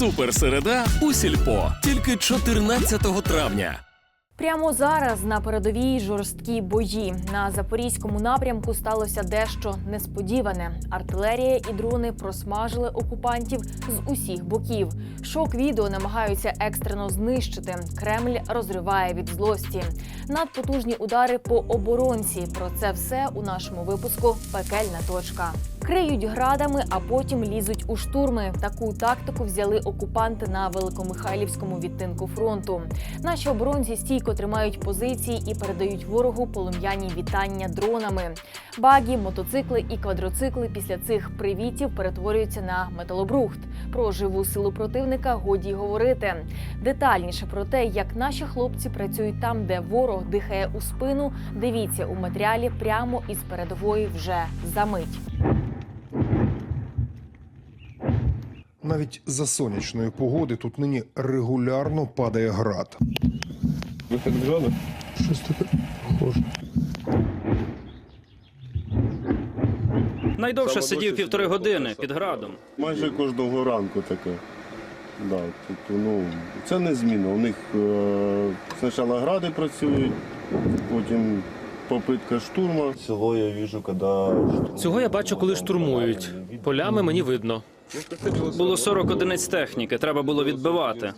Суперсереда у сільпо тільки 14 травня. Прямо зараз на передовій жорсткі бої на запорізькому напрямку сталося дещо несподіване. Артилерія і дрони просмажили окупантів з усіх боків. Шок відео намагаються екстрено знищити. Кремль розриває від злості. Надпотужні удари по оборонці. Про це все у нашому випуску Пекельна точка. Криють градами, а потім лізуть у штурми. Таку тактику взяли окупанти на великомихайлівському відтинку фронту. Наші оборонці стійко тримають позиції і передають ворогу полум'яні вітання дронами. Багі, мотоцикли і квадроцикли після цих привітів перетворюються на металобрухт. Про живу силу противника годі й говорити. Детальніше про те, як наші хлопці працюють там, де ворог дихає у спину. Дивіться у матеріалі прямо із передової вже за мить. Навіть за сонячної погоди тут нині регулярно падає град. Вихід граду? Щось таке похоже. Найдовше сидів півтори години під градом. Майже кожного ранку таке. Да, тобто, ну, це не зміна. У них е, спочатку гради працюють, потім попитка штурму. Цього я бачу, коли Цього я бачу, коли штурмують. Полями мені видно. Було 40 одиниць техніки, треба було відбивати.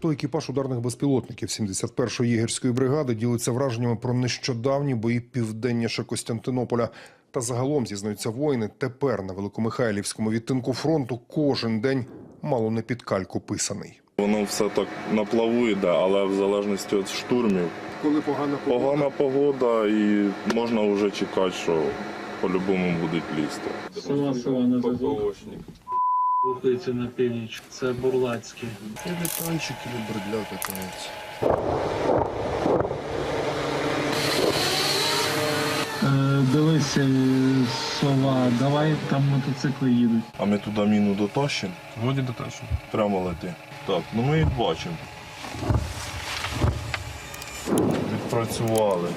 То екіпаж ударних безпілотників 71-ї єгерської бригади ділиться враженнями про нещодавні бої південніше Костянтинополя. Та загалом зізнаються воїни. Тепер на великомихайлівському відтинку фронту кожен день мало не під кальку писаний. Воно все так на плаву йде, але в залежності від штурмів. Коли погана Погана погода і можна вже чекати, що по-любому будуть лізти. Села села на зв'язок. Рухається на північ. Це Бурлацький. танчик і бредля катається. Е, дивись, е, сова, давай там мотоцикли їдуть. А ми туди міну дотащимо, Вроді дотачу. прямо лети. Так, ну ми їх бачимо. Відпрацювали.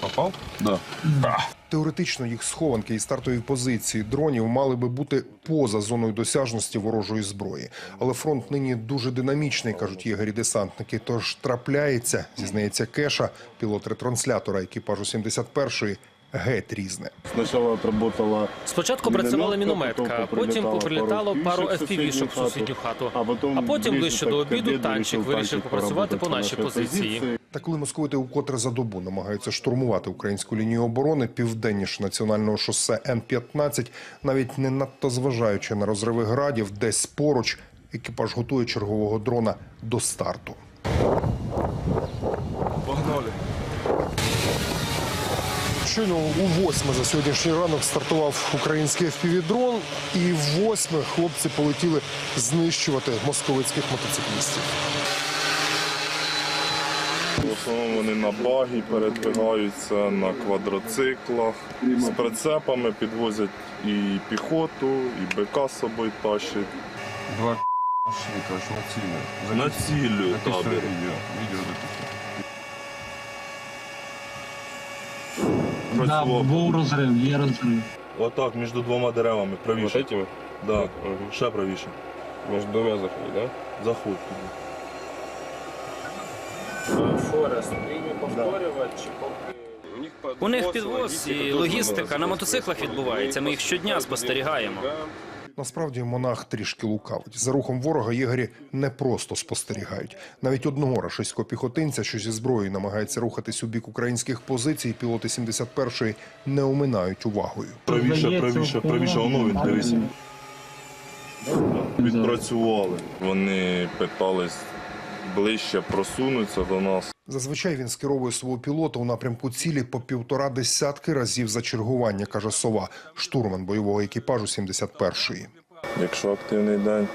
Попав? Да. Теоретично їх схованки і стартові позиції дронів мали би бути поза зоною досяжності ворожої зброї. Але фронт нині дуже динамічний, кажуть єгері-десантники. Тож трапляється, зізнається Кеша, пілот ретранслятора екіпажу 71-ї, геть різне. Спочатку працювала мінометка, потім поприлітало пару FPV-шок в сусідню хату. а потім, А потім ближче до обіду обіду танчик вирішив попрацювати по нашій позиції. Та коли московити укотре за добу намагаються штурмувати українську лінію оборони південніше національного шосе Н-15, навіть не надто зважаючи на розриви градів, десь поруч екіпаж готує чергового дрона до старту. Щойно у восьме за сьогоднішній ранок стартував український FPV-дрон, і в восьме хлопці полетіли знищувати московицьких мотоциклістів. В основному вони на багі передвигаються на квадроциклах. З прицепами підвозять і піхоту, і БК з собою тащать. Два машини, короче, на цілі. На табір. відео. Відео Да, Працював. був розрив, є розрив. Отак, між двома деревами, Вот правіше. этими? Да. Ще правіше. Между двумя заходи, да? Заходь туди. Форест, її повторювати чи поки. У них підвоз і логістика на мотоциклах відбувається. Ми їх щодня спостерігаємо. Насправді монах трішки лукавить. За рухом ворога єгері не просто спостерігають. Навіть одного рашистського піхотинця, що зі зброєю намагається рухатись у бік українських позицій, пілоти 71-ї не оминають увагою. Правіше, правіше, правіше, воно він. Відпрацювали. Вони питались ближче просунутися до нас. Зазвичай він скеровує свого пілота у напрямку цілі по півтора десятки разів за чергування, каже сова, штурман бойового екіпажу 71-ї. Якщо активний день,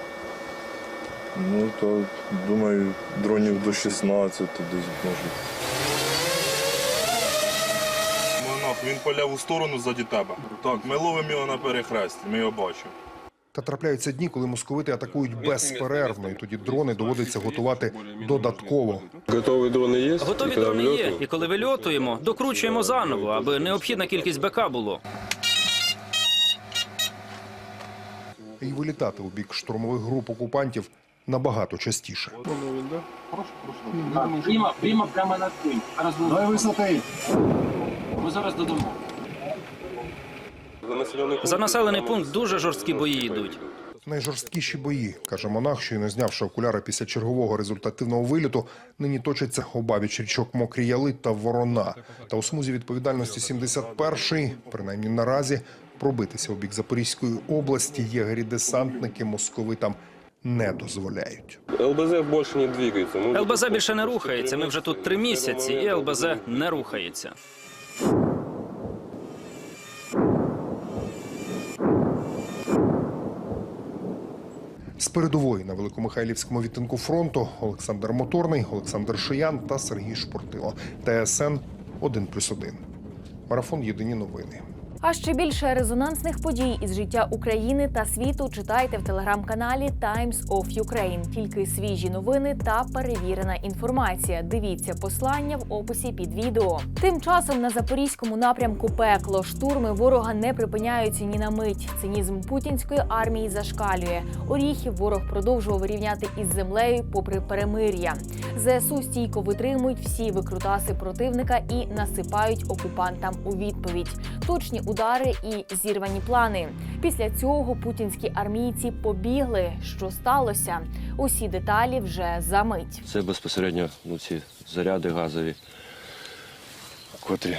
ну то думаю, дронів до 16 десь можуть. Монах, він по ліву сторону ззаді тебе. Так, ми ловимо його на перехресті, ми його бачимо. Та трапляються дні, коли московити атакують безперервно, і тоді дрони доводиться готувати додатково. Готові дрони є? Готові дрони є, і коли вильотуємо, докручуємо заново, аби необхідна кількість БК було. і вилітати у бік штурмових груп окупантів набагато частіше. Прямо, прямо, прямо над тим. Ми зараз додамо. За населений пункт дуже жорсткі бої йдуть. Найжорсткіші бої, каже монах, що й не знявши окуляри після чергового результативного виліту, нині точаться обабіч річок Мокрі Яли та Ворона. Та у смузі відповідальності 71-й, принаймні наразі, пробитися у бік Запорізької області єгері-десантники московитам не дозволяють. ЛБЗ больше не двигается. ЛБЗ більше не рухається. Ми вже тут три місяці, і ЛБЗ не рухається. З передової на Великомихайлівському відтинку фронту Олександр Моторний, Олександр Шиян та Сергій Шпортило. ТСН 1+,1. Марафон Єдині новини. А ще більше резонансних подій із життя України та світу читайте в телеграм-каналі Times of Ukraine. Тільки свіжі новини та перевірена інформація. Дивіться послання в описі під відео. Тим часом на запорізькому напрямку пекло штурми ворога не припиняються ні на мить. Цинізм путінської армії зашкалює. Оріхів ворог продовжував рівняти із землею попри перемир'я. ЗСУ стійко витримують всі викрутаси противника і насипають окупантам у відповідь. Точні удари і зірвані плани. Після цього путінські армійці побігли. Що сталося? Усі деталі вже за мить. Це безпосередньо ну, ці заряди газові, котрі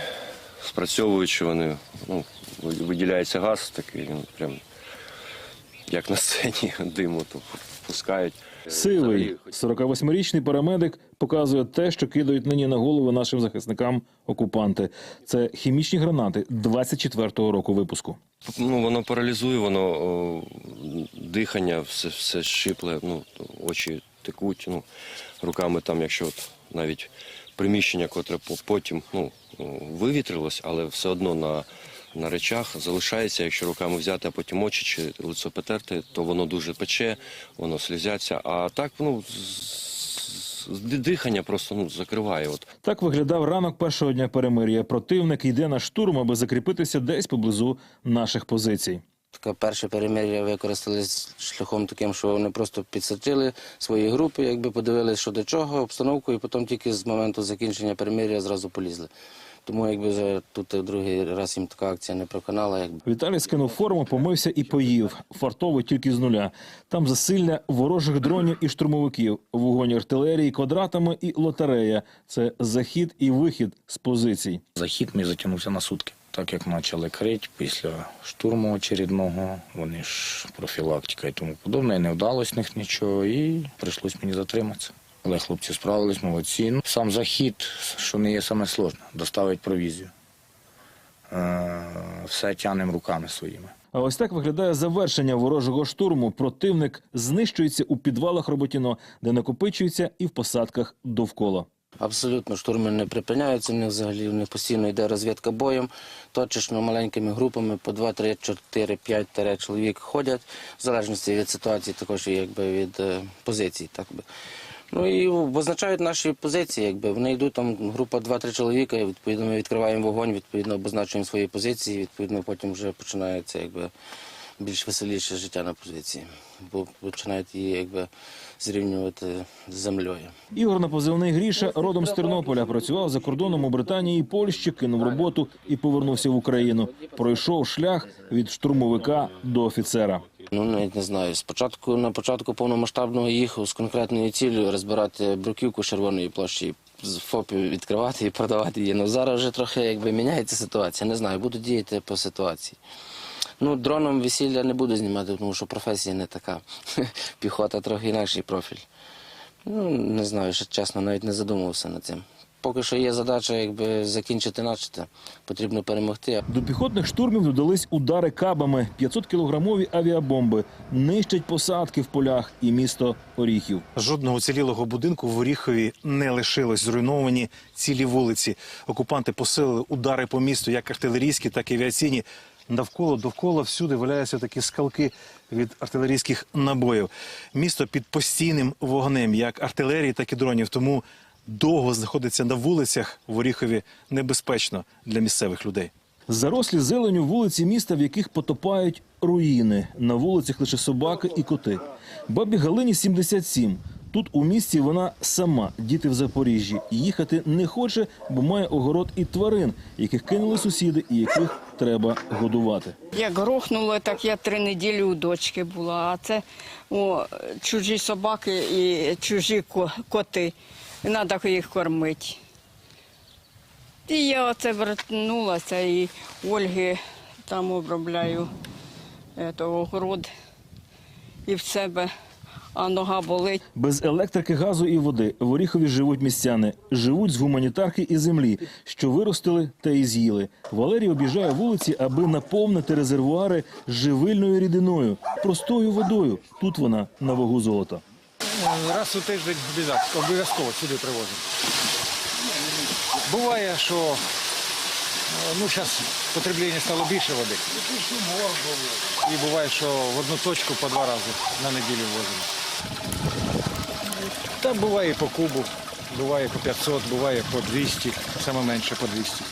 спрацьовуючи, вони ну, виділяється газ такий, він прям як на сцені диму то пускають. Сивий 48-річний парамедик показує те, що кидають нині на голови нашим захисникам окупанти. Це хімічні гранати 24-го року випуску. Ну, воно паралізує, воно о, дихання, все, все щипле, ну, очі текуть, ну, руками там, якщо от навіть приміщення, котре по- потім ну, вивітрилось, але все одно на, на речах залишається, якщо руками взяти, а потім очі чи лицо потерти, то воно дуже пече, воно слізяться. А так, ну, дихання просто ну, закриває. От. Так виглядав ранок першого дня перемир'я. Противник йде на штурм, аби закріпитися десь поблизу наших позицій. Таке перше перемир'я використали шляхом таким, що вони просто підсадили свої групи, якби подивилися, що до чого, обстановку, і потім тільки з моменту закінчення перемир'я зразу полізли. Тому якби вже тут другий раз їм така акція не проканала. Якби. Віталій скинув форму, помився і поїв. Фартовий тільки з нуля. Там засилля ворожих дронів і штурмовиків, вогонь артилерії квадратами і лотерея. Це захід і вихід з позицій. Захід мій затягнувся на сутки. Так як почали крити після штурму очередного, вони ж профілактика і тому подобне, і не вдалося них нічого, і прийшлось мені затриматися. Але хлопці справились, молодці. Ну, сам захід, що не є саме сложне, доставить провізію. Е, все тянемо руками своїми. А ось так виглядає завершення ворожого штурму. Противник знищується у підвалах Роботіно, де накопичується і в посадках довкола. Абсолютно штурми не припиняються, них взагалі них постійно йде розвідка боєм, точечно маленькими групами по 2, 3, 4, 5 таре чоловік ходять, в залежності від ситуації, також і якби від е, позицій. Так би. Ну і визначають наші позиції, якби вони йдуть там група 2-3 чоловіка, і відповідно ми відкриваємо вогонь, відповідно обозначуємо свої позиції, відповідно потім вже починається якби більш веселіше життя на позиції, бо починають її якби зрівнювати з землею. Ігор на позивний Гріша родом з Тернополя. Працював за кордоном у Британії і Польщі, кинув роботу і повернувся в Україну. Пройшов шлях від штурмовика до офіцера. Ну, навіть не знаю. Спочатку на початку повномасштабного їхав з конкретною цілею розбирати бруківку червоної площі, з ФОПів відкривати і продавати її. Ну зараз вже трохи якби міняється ситуація. Не знаю, буду діяти по ситуації. Ну, дроном весілля не буду знімати, тому що професія не така. Піхота трохи інакший профіль. Ну, не знаю, ще чесно, навіть не задумувався над цим. Поки що є задача, якби закінчити начате. Потрібно перемогти. До піхотних штурмів додались удари кабами, 500-кілограмові авіабомби, нищать посадки в полях і місто Оріхів. Жодного цілілого будинку в Оріхові не лишилось. Зруйновані цілі вулиці. Окупанти посилили удари по місту, як артилерійські, так і авіаційні. Навколо довкола всюди валяються такі скалки від артилерійських набоїв. Місто під постійним вогнем, як артилерії, так і дронів. Тому довго знаходиться на вулицях в Оріхові небезпечно для місцевих людей. Зарослі зеленю вулиці міста, в яких потопають руїни. На вулицях лише собаки і коти. Бабі Галині 77. Тут у місті вона сама, діти в Запоріжжі. Їхати не хоче, бо має огород і тварин, яких кинули сусіди і яких треба годувати. Як грохнуло, так я три неділі у дочки була. А це о, чужі собаки і чужі ко- коти. Треба їх кормити. І я оце вернулася і Ольги там обробляю ето, огород і в себе, а нога болить. Без електрики, газу і води в Оріхові живуть містяни. Живуть з гуманітарки і землі, що виростили та і з'їли. Валерій об'їжджає вулиці, аби наповнити резервуари живильною рідиною, простою водою. Тут вона на вагу золота. Раз у тиждень обов'язково- сюди привозимо. Буває, що е, ну, зараз потреблення стало більше води. І буває, що в одну точку по два рази на неділю возимо. Та буває по кубу, буває по 500, буває по 200, саме менше по 200.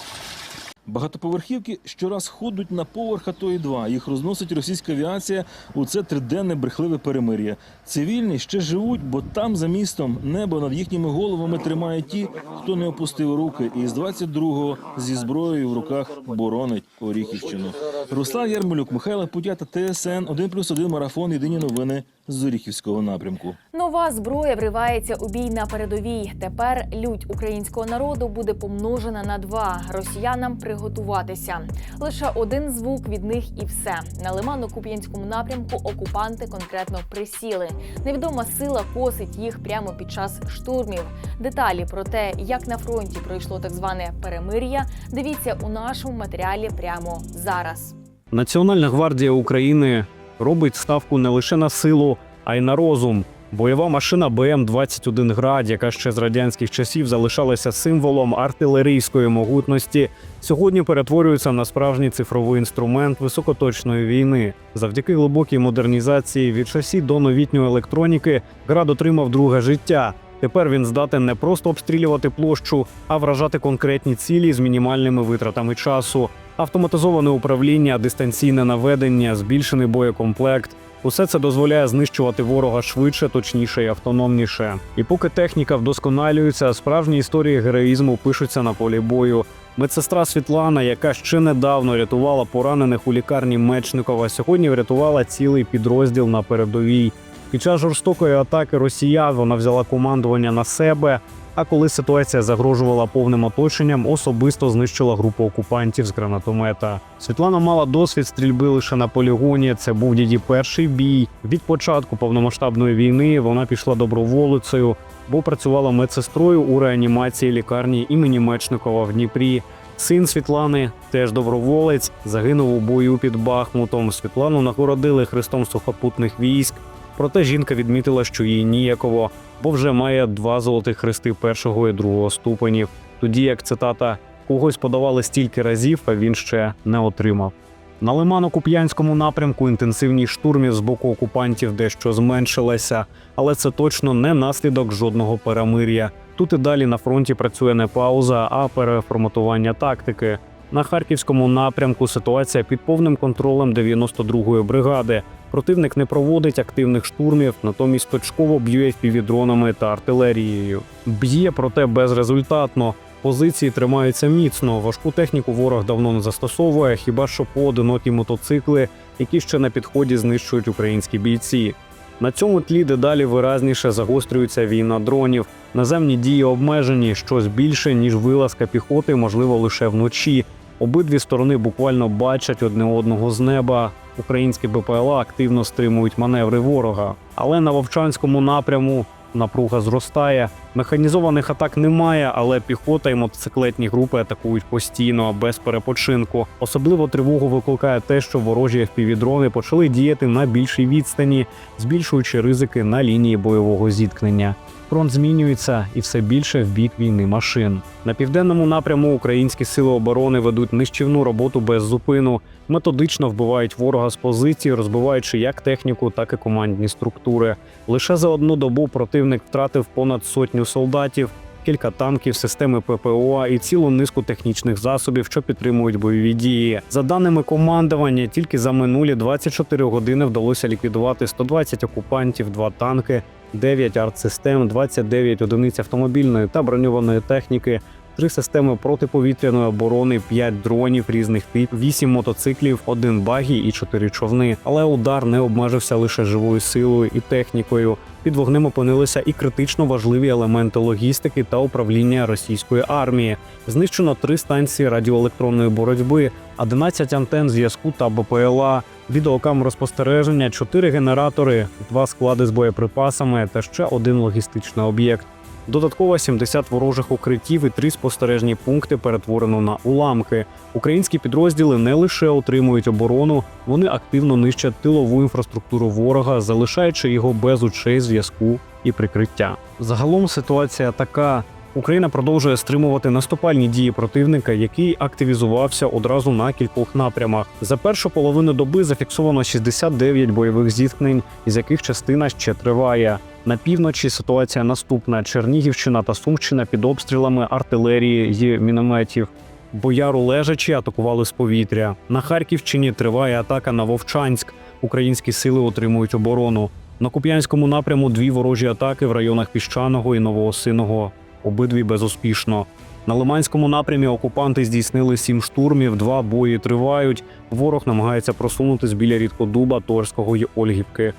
Багатоповерхівки щораз ходуть на поверх, а то і два. Їх розносить російська авіація у це триденне брехливе перемир'я. Цивільні ще живуть, бо там за містом небо над їхніми головами тримає ті, хто не опустив руки, і з 22-го зі зброєю в руках боронить Оріхівщину. Руслан Ярмолюк, Михайло Путята, ТСН 1+,1 марафон. Єдині новини з Оріхівського напрямку. Нова зброя вривається у бій на передовій. Тепер лють українського народу буде помножена на два. Росіянам приготуватися. Лише один звук від них і все. На Лимано-Куп'янському напрямку окупанти конкретно присіли. Невідома сила косить їх прямо під час штурмів. Деталі про те, як на фронті пройшло так зване перемир'я, дивіться у нашому матеріалі прямо зараз. Національна гвардія України робить ставку не лише на силу, а й на розум. Бойова машина БМ-21 град, яка ще з радянських часів залишалася символом артилерійської могутності, сьогодні перетворюється на справжній цифровий інструмент високоточної війни. Завдяки глибокій модернізації від шасі до новітньої електроніки град отримав друге життя. Тепер він здатен не просто обстрілювати площу, а вражати конкретні цілі з мінімальними витратами часу. Автоматизоване управління, дистанційне наведення, збільшений боєкомплект. Усе це дозволяє знищувати ворога швидше, точніше і автономніше. І поки техніка вдосконалюється, справжні історії героїзму пишуться на полі бою. Медсестра Світлана, яка ще недавно рятувала поранених у лікарні Мечникова, сьогодні врятувала цілий підрозділ на передовій. Під час жорстокої атаки росіян вона взяла командування на себе. А коли ситуація загрожувала повним оточенням, особисто знищила групу окупантів з гранатомета. Світлана мала досвід стрільби лише на полігоні. Це був її перший бій. Від початку повномасштабної війни вона пішла доброволицею, бо працювала медсестрою у реанімації лікарні імені Мечникова в Дніпрі. Син Світлани, теж доброволець, загинув у бою під Бахмутом. Світлану нагородили Христом сухопутних військ. Проте жінка відмітила, що їй ніяково, бо вже має два золотих хрести першого і другого ступенів. Тоді як цитата когось подавали стільки разів, а він ще не отримав. На Лимано-Куп'янському напрямку інтенсивність штурмів з боку окупантів дещо зменшилася, але це точно не наслідок жодного перемир'я. Тут і далі на фронті працює не пауза, а переформатування тактики. На харківському напрямку ситуація під повним контролем 92-ї бригади. Противник не проводить активних штурмів, натомість точково б'є FPV-дронами та артилерією. Б'є, проте безрезультатно. Позиції тримаються міцно. Важку техніку ворог давно не застосовує, хіба що поодинокі мотоцикли, які ще на підході знищують українські бійці. На цьому тлі дедалі виразніше загострюється війна дронів. Наземні дії обмежені, щось більше ніж вилазка піхоти, можливо лише вночі. Обидві сторони буквально бачать одне одного з неба. Українські БПЛА активно стримують маневри ворога. Але на Вовчанському напряму напруга зростає. Механізованих атак немає, але піхота і мотоциклетні групи атакують постійно, без перепочинку. Особливо тривогу викликає те, що ворожі FPV-дрони почали діяти на більшій відстані, збільшуючи ризики на лінії бойового зіткнення. Фронт змінюється і все більше в бік війни машин. На південному напряму українські сили оборони ведуть нищівну роботу без зупину, методично вбивають ворога з позицій, розбиваючи як техніку, так і командні структури. Лише за одну добу противник втратив понад сотню солдатів. кілька танків, системи ППО і цілу низку технічних засобів, що підтримують бойові дії. За даними командування, тільки за минулі 24 години вдалося ліквідувати 120 окупантів, 2 танки, 9 артсистем, 29 одиниць автомобільної та броньованої техніки. Три системи протиповітряної оборони, 5 дронів різних типів, 8 мотоциклів, один багі і 4 човни. Але удар не обмежився лише живою силою і технікою. Під вогнем опинилися і критично важливі елементи логістики та управління російської армії. Знищено три станції радіоелектронної боротьби, 11 антен зв'язку та БПЛА, відеокамери спостереження, 4 генератори, два склади з боєприпасами та ще один логістичний об'єкт. Додатково 70 ворожих укриттів і три спостережні пункти перетворено на уламки. Українські підрозділи не лише отримують оборону, вони активно нищать тилову інфраструктуру ворога, залишаючи його без очей, зв'язку і прикриття. Загалом ситуація така. Україна продовжує стримувати наступальні дії противника, який активізувався одразу на кількох напрямах. За першу половину доби зафіксовано 69 бойових зіткнень, із яких частина ще триває. На півночі ситуація наступна: Чернігівщина та Сумщина під обстрілами артилерії і мінометів. Бояру лежачі атакували з повітря. На Харківщині триває атака на Вовчанськ. Українські сили утримують оборону. На Куп'янському напряму дві ворожі атаки в районах Піщаного і Новоосиного. Обидві безуспішно. На Лиманському напрямі окупанти здійснили сім штурмів, два бої тривають. Ворог намагається просунутись біля Рідкодуба, Торського й Ольгівки.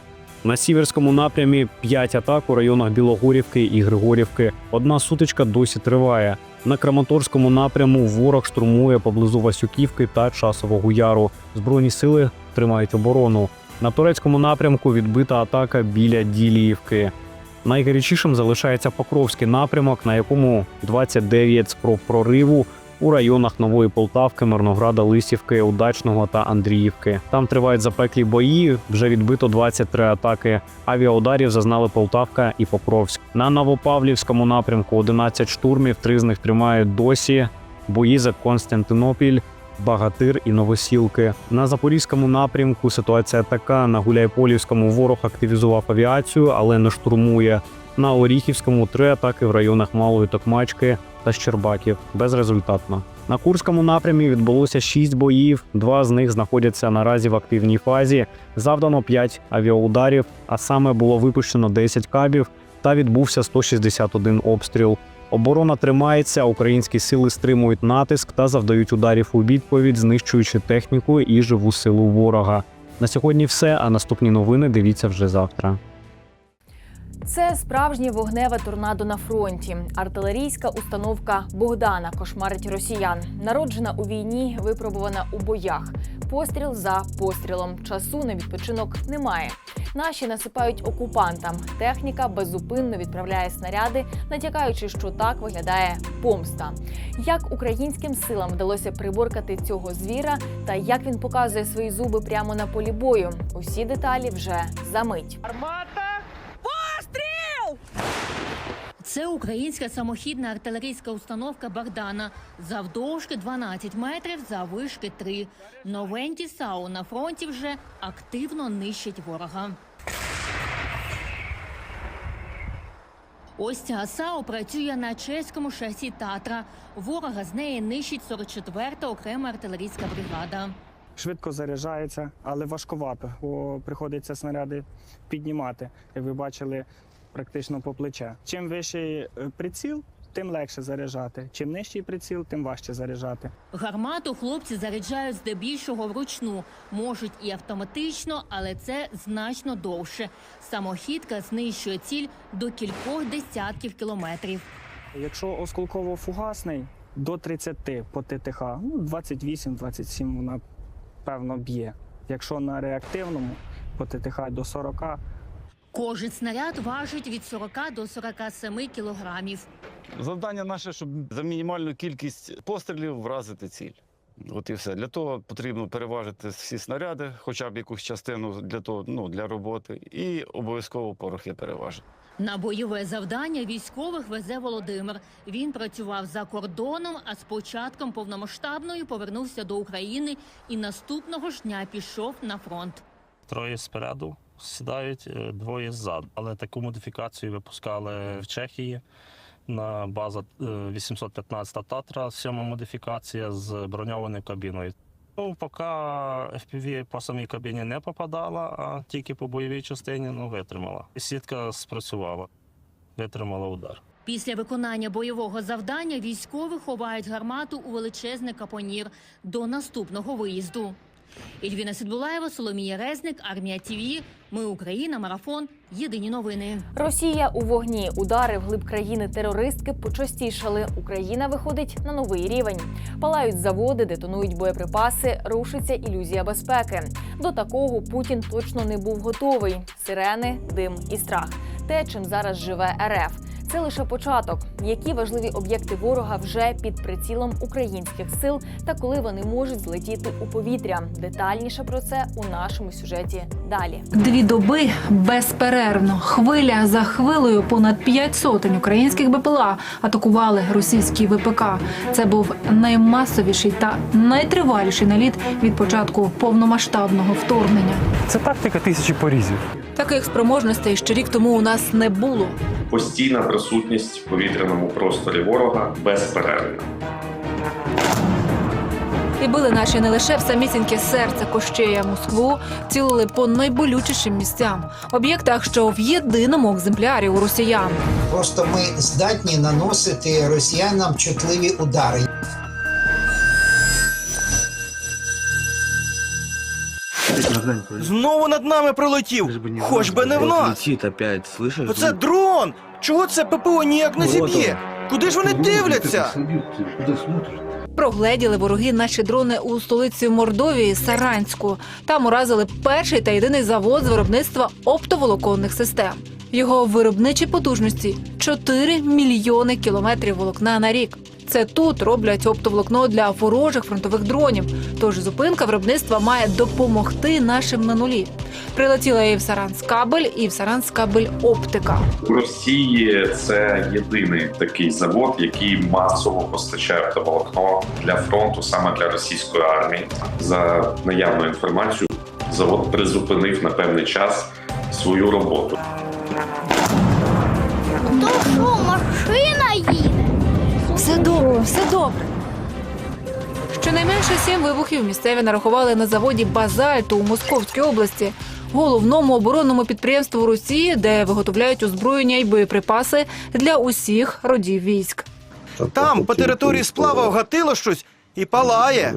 На сіверському напрямі п'ять атак у районах Білогорівки і Григорівки. Одна сутичка досі триває. На Краматорському напряму ворог штурмує поблизу Васюківки та Часового Яру. Збройні сили тримають оборону. На турецькому напрямку відбита атака біля Діліївки. Найгарячішим залишається Покровський напрямок, на якому 29 спроб прориву у районах Нової Полтавки, Мирнограда, Лисівки, Удачного та Андріївки. Там тривають запеклі бої. Вже відбито 23 атаки. Авіаударів зазнали Полтавка і Покровськ. На Новопавлівському напрямку 11 штурмів. Три з них тримають досі. Бої за Константинопіль. Багатир і Новосілки. На запорізькому напрямку ситуація така: на Гуляйполівському ворог активізував авіацію, але не штурмує. На Оріхівському три атаки в районах Малої Токмачки та Щербаків безрезультатно. На Курському напрямі відбулося шість боїв. Два з них знаходяться наразі в активній фазі. Завдано 5 авіаударів, а саме було випущено 10 кабів та відбувся 161 обстріл. Оборона тримається, українські сили стримують натиск та завдають ударів у відповідь, знищуючи техніку і живу силу ворога. На сьогодні все. А наступні новини дивіться вже завтра. Це справжнє вогневе торнадо на фронті. Артилерійська установка Богдана кошмарить росіян. Народжена у війні, випробувана у боях. Постріл за пострілом. Часу на відпочинок немає. Наші насипають окупантам. Техніка беззупинно відправляє снаряди, натякаючи, що так виглядає помста. Як українським силам вдалося приборкати цього звіра, та як він показує свої зуби прямо на полі бою. Усі деталі вже за мить. Це українська самохідна артилерійська установка Богдана. Завдовжки 12 метрів, заввишки 3. Новенькі САУ на фронті вже активно нищать ворога. Ось ця САУ працює на чеському шасі Татра. Ворога з неї нищить 44-та окрема артилерійська бригада. Швидко заряджається, але важкувато, бо приходиться снаряди піднімати, як ви бачили, практично по плече. Чим вищий е, приціл, тим легше заряджати. Чим нижчий приціл, тим важче заряджати. Гармату хлопці заряджають здебільшого вручну, можуть і автоматично, але це значно довше. Самохідка знищує ціль до кількох десятків кілометрів. Якщо осколково-фугасний до 30 по ТТХ, ну 28-27 вона певно б'є. Якщо на реактивному по ТТХ до 40, Кожен снаряд важить від 40 до 47 кілограмів. Завдання наше, щоб за мінімальну кількість пострілів вразити ціль. От і все. Для того потрібно переважити всі снаряди, хоча б якусь частину для того, ну, для роботи, і обов'язково порохи переважити. На бойове завдання військових везе Володимир. Він працював за кордоном, а з початком повномасштабної повернувся до України і наступного ж дня пішов на фронт. Троє спереду сідають, е, двоє ззаду. Але таку модифікацію випускали в Чехії. на база е, 815 Татра, сьома модифікація з броньованою кабіною. Ну, поки FPV по самій кабіні не попадала, а тільки по бойовій частині ну, витримала. І сітка спрацювала, витримала удар. Після виконання бойового завдання військові ховають гармату у величезний капонір до наступного виїзду. Ільвіна Сідбулаєва, Соломія Резник, Армія ТІВІ. Ми Україна. Марафон. Єдині новини. Росія у вогні. Удари вглиб країни терористки почастішали. Україна виходить на новий рівень. Палають заводи, детонують боєприпаси, рушиться ілюзія безпеки. До такого Путін точно не був готовий. Сирени, дим і страх. Те, чим зараз живе РФ. Це лише початок. Які важливі об'єкти ворога вже під прицілом українських сил та коли вони можуть злетіти у повітря. Детальніше про це у нашому сюжеті далі. Дві доби безперервно, хвиля за хвилею, понад п'ять сотень українських БПЛА атакували російські ВПК. Це був наймасовіший та найтриваліший наліт від початку повномасштабного вторгнення. Це тактика тисячі порізів. Таких спроможностей ще рік тому у нас не було. Постійна присутність в повітряному просторі ворога безперервна. І били наші не лише в самісіньке серце Кощея Москву, цілили по найболючішим місцям, об'єктах, що в єдиному екземплярі у росіян. Просто ми здатні наносити росіянам чутливі удари. Знову над нами пролетів. Хоч би не в нас. Опять, слышишь? Оце дрон! Чого це ППО ніяк не зіб'є? Куди ж вони дивляться? Прогледіли вороги наші дрони у столиці Мордовії Саранську. Там уразили перший та єдиний завод з виробництва оптоволоконних систем. Його виробничі потужності 4 мільйони кілометрів волокна на рік. Це тут роблять оптоволокно для ворожих фронтових дронів. Тож зупинка виробництва має допомогти нашим на нулі. Прилетіла і в Саранскабель, і в Саранскабель оптика. У Росії це єдиний такий завод, який масово постачає оптоволокно для фронту саме для російської армії. За наявною інформацією, завод призупинив на певний час свою роботу. То що, машина їде? Все добре, все добре. Щонайменше сім вибухів місцеві нарахували на заводі Базальту у Московській області, головному оборонному підприємству Росії, де виготовляють озброєння й боєприпаси для усіх родів військ. Там по території сплава вгатило щось і палає.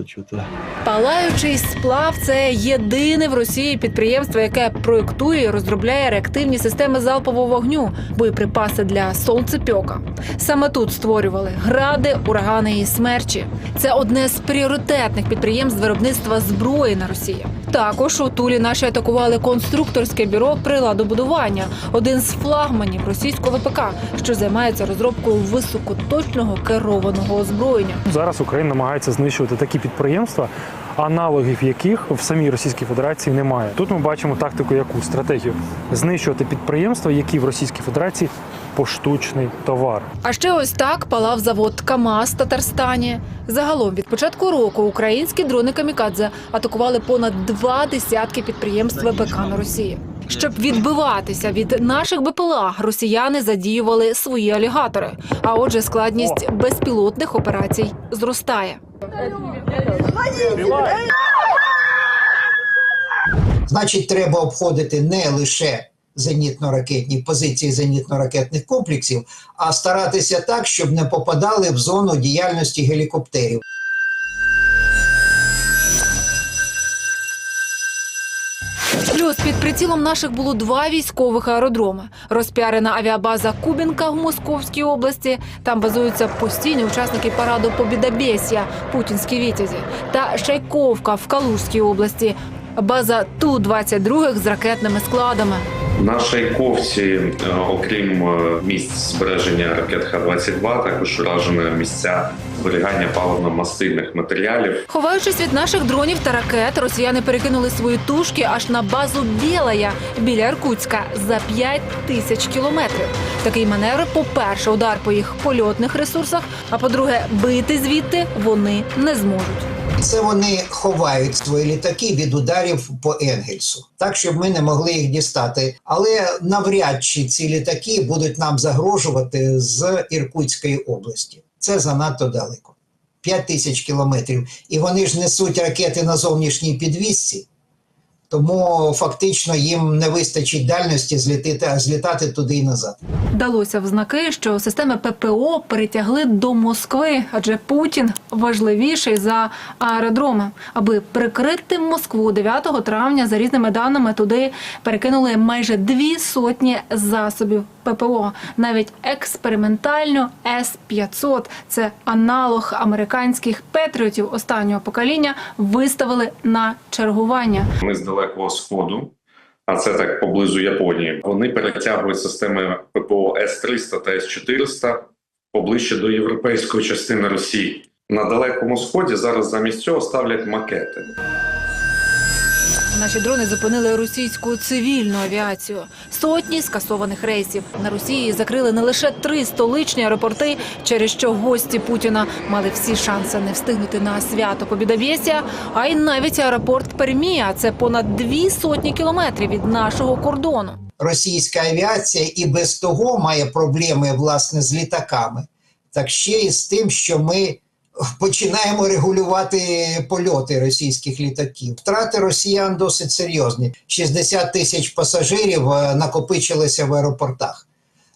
Палаючий сплав це єдине в Росії підприємство, яке проєктує і розробляє реактивні системи залпового вогню, боєприпаси для сонцепьока. Саме тут створювали гради, урагани і смерчі. Це одне з пріоритетних підприємств виробництва зброї на Росії. Також у Тулі наші атакували конструкторське бюро приладобудування, один з флагманів російського ВПК, що займається розробкою високоточного керованого озброєння. Зараз Україна намагається знищувати такі підприємства, аналогів яких в самій Російській Федерації немає. Тут ми бачимо тактику, яку стратегію знищувати підприємства, які в Російській Федерації поштучний товар. А ще ось так палав завод КАМАЗ в Татарстані. Загалом від початку року українські дрони камікадзе атакували понад два десятки підприємств ВПК на Росії. Щоб відбиватися від наших БПЛА, росіяни задіювали свої алігатори. А отже, складність безпілотних операцій зростає. Значить, треба обходити не лише зенітно-ракетні позиції зенітно-ракетних комплексів, а старатися так, щоб не попадали в зону діяльності гелікоптерів. Плюс під прицілом наших було два військових аеродроми. Розпіарена авіабаза Кубінка в Московській області. Там базуються постійні учасники параду Побідабєсія, путінські вітязі, та Шайковка в Калужській області. База Ту-22 з ракетними складами. На Шайковці, е, окрім е, місць збереження ракет Х-22, також уражені місця зберігання паливно-мастильних матеріалів. Ховаючись від наших дронів та ракет, росіяни перекинули свої тушки аж на базу Білая біля Іркутська за 5 тисяч кілометрів. Такий маневр, по-перше, удар по їх польотних ресурсах. А по-друге, бити звідти вони не зможуть. це вони ховають свої літаки від ударів по Енгельсу, так щоб ми не могли їх дістати. Але навряд чи ці літаки будуть нам загрожувати з Іркутської області. Це занадто далеко. 5 тисяч кілометрів. І вони ж несуть ракети на зовнішній підвісці. Тому фактично їм не вистачить дальності злітати, злітати туди і назад. Далося в знаки, що системи ППО перетягли до Москви, адже Путін важливіший за аеродроми. Аби прикрити Москву 9 травня, за різними даними, туди перекинули майже дві сотні засобів ППО. Навіть експериментально С-500, це аналог американських петріотів останнього покоління, виставили на чергування. Ми з далекого сходу, а це так поблизу Японії. Вони перетягують системи ППО С-300 та С-400 поближче до європейської частини Росії. На далекому сході зараз замість цього ставлять макети. Наші дрони зупинили російську цивільну авіацію. Сотні скасованих рейсів на Росії закрили не лише три столичні аеропорти, через що гості Путіна мали всі шанси не встигнути на свято Побідовєсія, а й навіть аеропорт Пермія. Це понад дві сотні кілометрів від нашого кордону. Російська авіація і без того має проблеми власне з літаками, так ще і з тим, що ми починаємо регулювати польоти російських літаків. Втрати росіян досить серйозні. 60 тисяч пасажирів е, накопичилося в аеропортах.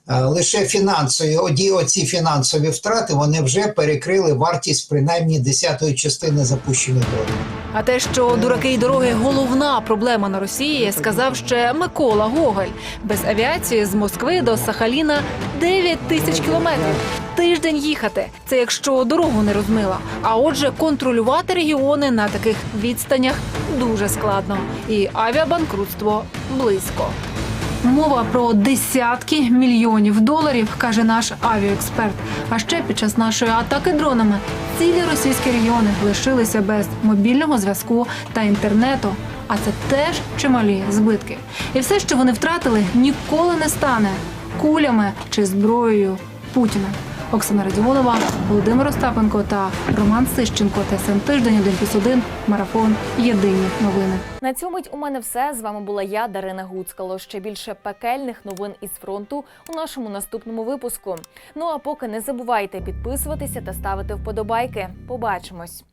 Е, Лише фінансові, оді оці фінансові втрати вони вже перекрили вартість принаймні десятої частини запущених дронів. А те, що дураки й дороги головна проблема на Росії, сказав ще Микола Гоголь. Без авіації з Москви до Сахаліна 9 тисяч кілометрів. Тиждень їхати. Це якщо дорогу не розмила. А отже, контролювати регіони на таких відстанях дуже складно. І авіабанкрутство близько. Мова про десятки мільйонів доларів, каже наш авіаексперт. А ще під час нашої атаки дронами цілі російські регіони лишилися без мобільного зв'язку та інтернету. А це теж чималі збитки. І все, що вони втратили, ніколи не стане кулями чи зброєю Путіна. Оксана Радіонова, Володимир Остапенко та Роман Сищенко. ТСН тиждень 1+,1, марафон. Єдині новини. На цьому у мене все. З вами була я, Дарина Гуцкало. Ще більше пекельних новин із фронту у нашому наступному випуску. Ну а поки не забувайте підписуватися та ставити вподобайки. Побачимось.